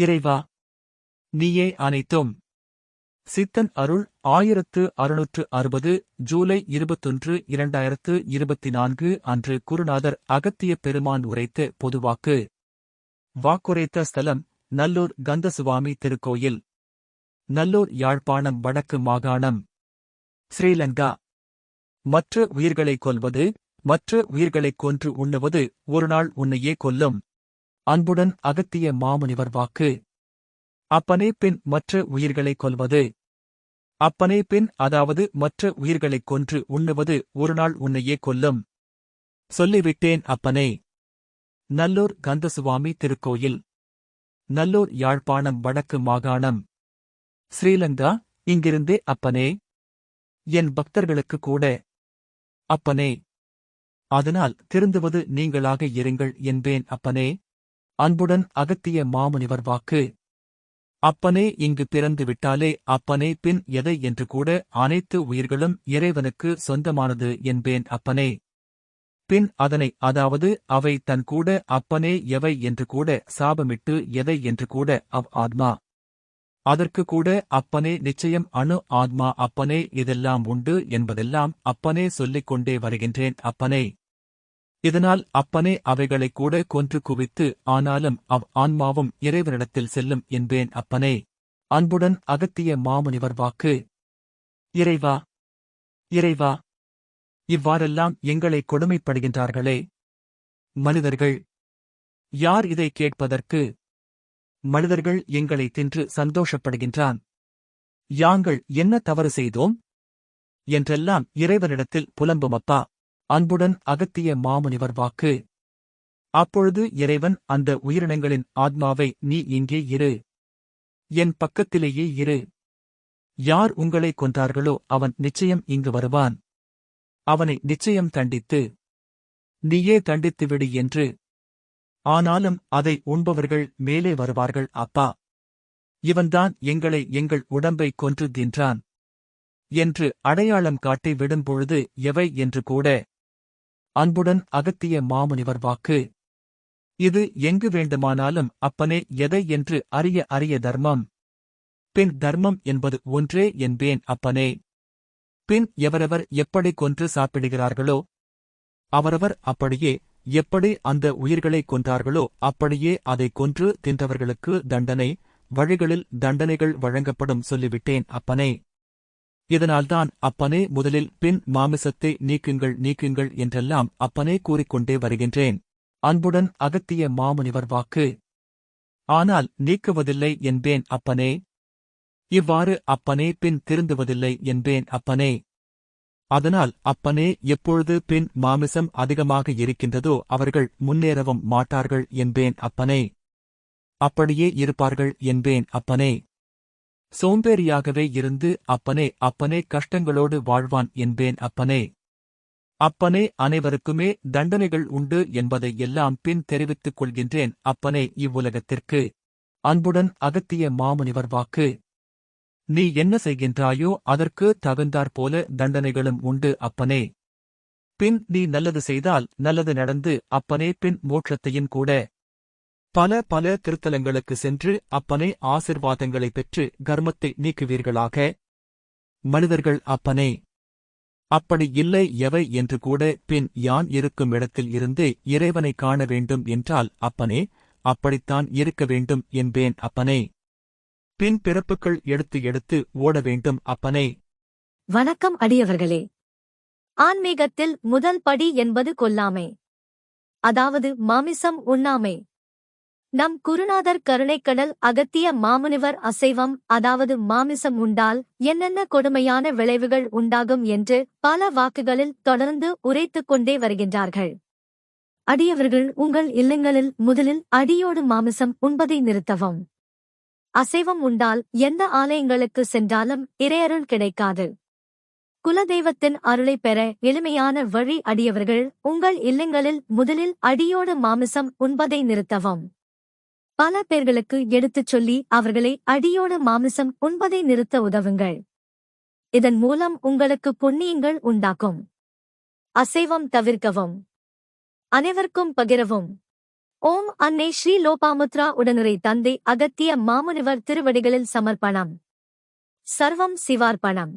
இறைவா நீயே அனைத்தும். சித்தன் அருள் ஆயிரத்து அறுநூற்று அறுபது ஜூலை இருபத்தொன்று இரண்டாயிரத்து இருபத்தி நான்கு அன்று குருநாதர் அகத்திய பெருமான் உரைத்து பொதுவாக்கு. வாக்குரைத்த ஸ்தலம் நல்லூர் கந்தசுவாமி திருக்கோயில். நல்லூர் யாழ்ப்பாணம் வடக்கு மாகாணம். ஸ்ரீலங்கா. மற்ற உயிர்களைக் கொல்வது மற்ற உயிர்களைக் கொன்று உண்ணுவது ஒருநாள் உன்னையே கொல்லும். அன்புடன் அகத்திய மாமுனிவர் வாக்கு. அப்பனே பின் மற்ற உயிர்களைக் கொல்வது. அப்பனே பின் அதாவது மற்ற உயிர்களைக் கொன்று உண்ணுவது ஒருநாள் உன்னையே கொல்லும். சொல்லிவிட்டேன் அப்பனே. நல்லூர் கந்தசுவாமி திருக்கோயில். நல்லூர் யாழ்ப்பாணம் வடக்கு மாகாணம். ஸ்ரீலங்கா இங்கிருந்தே அப்பனே. என் பக்தர்களுக்கு கூட. அப்பனே. அதனால் திருந்துவது நீங்களாக இருங்கள் என்பேன் அப்பனே. அன்புடன் அகத்திய மாமுனிவர் வாக்கு. அப்பனே இங்கு பிறந்து விட்டாலே அப்பனே பின் எதை என்று கூட அனைத்து உயிர்களும் இறைவனுக்கு சொந்தமானது என்பேன் அப்பனே. பின் அதனை அதாவது அவை தன் கூட அப்பனே எவை என்று கூட சாபமிட்டு எதை என்று கூட அவ் ஆத்மா. அதற்கு கூட அப்பனே நிச்சயம் அணு ஆத்மா அப்பனே இதெல்லாம் உண்டு என்பதெல்லாம் அப்பனே சொல்லிக் கொண்டே வருகின்றேன் அப்பனே. இதனால் அப்பனே அவைகளைக் கூட கொன்று குவித்து ஆனாலும் அவ் ஆன்மாவும் இறைவனிடத்தில் செல்லும் என்பேன் அப்பனே. அன்புடன் அகத்திய மாமுனிவர் வாக்கு. இறைவா இறைவா இவ்வாறெல்லாம் எங்களை கொடுமைப்படுகின்றார்களே. மனிதர்கள் யார் இதை கேட்பதற்கு? மனிதர்கள் எங்களை தின்று சந்தோஷப்படுகின்றான். யாங்கள் என்ன தவறு செய்தோம்? என்றெல்லாம் இறைவனிடத்தில் புலம்புமப்பா அன்புடன் அகத்திய மாமுனிவர் வாக்கு. அப்பொழுது இறைவன் அந்த உயிரினங்களின் ஆத்மாவை நீ இங்கே இரு. என் பக்கத்திலேயே இரு. யார் உங்களை கொன்றார்களோ அவன் நிச்சயம் இங்கு வருவான். அவனை நிச்சயம் தண்டித்து. நீயே தண்டித்துவிடு என்று. ஆனாலும் அதை உண்பவர்கள் மேலே வருவார்கள் அப்பா. இவன்தான் எங்களை எங்கள் உடம்பை கொன்று தின்றான். என்று அடையாளம் காட்டி விடும்பொழுது எவை? என்று கூட அன்புடன் அகத்திய மாமுனிவர் வாக்கு. இது எங்கு வேண்டுமானாலும் அப்பனே எதை என்று அறிய அறிய தர்மம். பின் தர்மம் என்பது ஒன்றே என்பேன் அப்பனே. பின் எவரவர் எப்படி கொன்று சாப்பிடுகிறார்களோ அவரவர் அப்படியே எப்படி அந்த உயிர்களை கொன்றார்களோ அப்படியே அதை கொன்று தின்றவர்களுக்கு தண்டனை வழிகளில் தண்டனைகள் வழங்கப்படும் சொல்லிவிட்டேன் அப்பனே. இதனால்தான் அப்பனே முதலில் பின் மாமிசத்தை நீக்குங்கள் நீக்குங்கள் என்றெல்லாம் அப்பனே கூறிக்கொண்டே வருகின்றேன். அன்புடன் அகத்திய மாமுனிவர் வாக்கு. ஆனால் நீக்குவதில்லை என்பேன் அப்பனே. இவ்வாறு அப்பனே பின் திருந்துவதில்லை என்பேன் அப்பனே. அதனால் அப்பனே எப்பொழுது பின் மாமிசம் அதிகமாக இருக்கின்றதோ அவர்கள் முன்னேறவும் மாட்டார்கள் என்பேன் அப்பனே. அப்படியே இருப்பார்கள் என்பேன் அப்பனே. சோம்பேறியாகவே இருந்து அப்பனே அப்பனே கஷ்டங்களோடு வாழ்வான் என்பேன் அப்பனே. அப்பனே அனைவருக்குமே தண்டனைகள் உண்டு என்பதை எல்லாம் பின் தெரிவித்துக் கொள்கின்றேன் அப்பனே இவ்வுலகத்திற்கு. அன்புடன் அகத்திய மாமுனிவர் வாக்கு. நீ என்ன செய்கின்றாயோ அதற்கு தகுந்தாற்போல தண்டனைகளும் உண்டு அப்பனே. பின் நீ நல்லது செய்தால் நல்லது நடந்து அப்பனே பின் மோட்சத்தையும் கூட. பல பல திருத்தலங்களுக்கு சென்று அப்பனே ஆசிர்வாதங்களை பெற்று கர்மத்தை நீக்குவீர்களாக? மனிதர்கள் அப்பனே அப்படி இல்லை எவை என்று கூட பின் யான் இருக்கும் இடத்தில் இருந்து இறைவனை காண வேண்டும் என்றால் அப்பனே அப்படித்தான் இருக்க வேண்டும் என்பேன் அப்பனே. பின் பிறப்புகள் எடுத்து எடுத்து ஓட வேண்டும் அப்பனே. வணக்கம் அடியவர்களே. ஆன்மீகத்தில் முதல் படி என்பது கொல்லாமை. அதாவது மாமிசம் உண்ணாமை. நம் குருநாதர் கருணைக்கடல் அகத்திய மாமுனிவர் அசைவம் அதாவது மாமிசம் உண்டால் என்னென்ன கொடுமையான விளைவுகள் உண்டாகும் என்று பல வாக்குகளில் தொடர்ந்து உரைத்துக் கொண்டே வருகின்றார்கள். அடியவர்கள் உங்கள் இல்லங்களில் முதலில் அடியோடு மாமிசம் உண்பதை நிறுத்தவும். அசைவம் உண்டால் எந்த ஆலயங்களுக்கு சென்றாலும் இறையருள் கிடைக்காது. குலதெய்வத்தின் அருளை பெற எளிமையான வழி அடியவர்கள் உங்கள் இல்லங்களில் முதலில் அடியோடு மாமிசம் உண்பதை நிறுத்தவும். பல பேர்களுக்கு எடுத்துச் சொல்லி அவர்களை அடியோடு மாமிசம் உண்பதை நிறுத்த உதவுங்கள். இதன் மூலம் உங்களுக்கு புண்ணியங்கள் உண்டாக்கும் அசைவம் தவிர்க்கவும். அனைவருக்கும் பகிரவும். ஓம் அன்னை ஸ்ரீ லோபாமுத்ரா உடனுரை தந்தை அகத்திய மாமுனிவர் திருவடிகளில் சமர்ப்பணம். சர்வம் சிவார்ப்பணம்.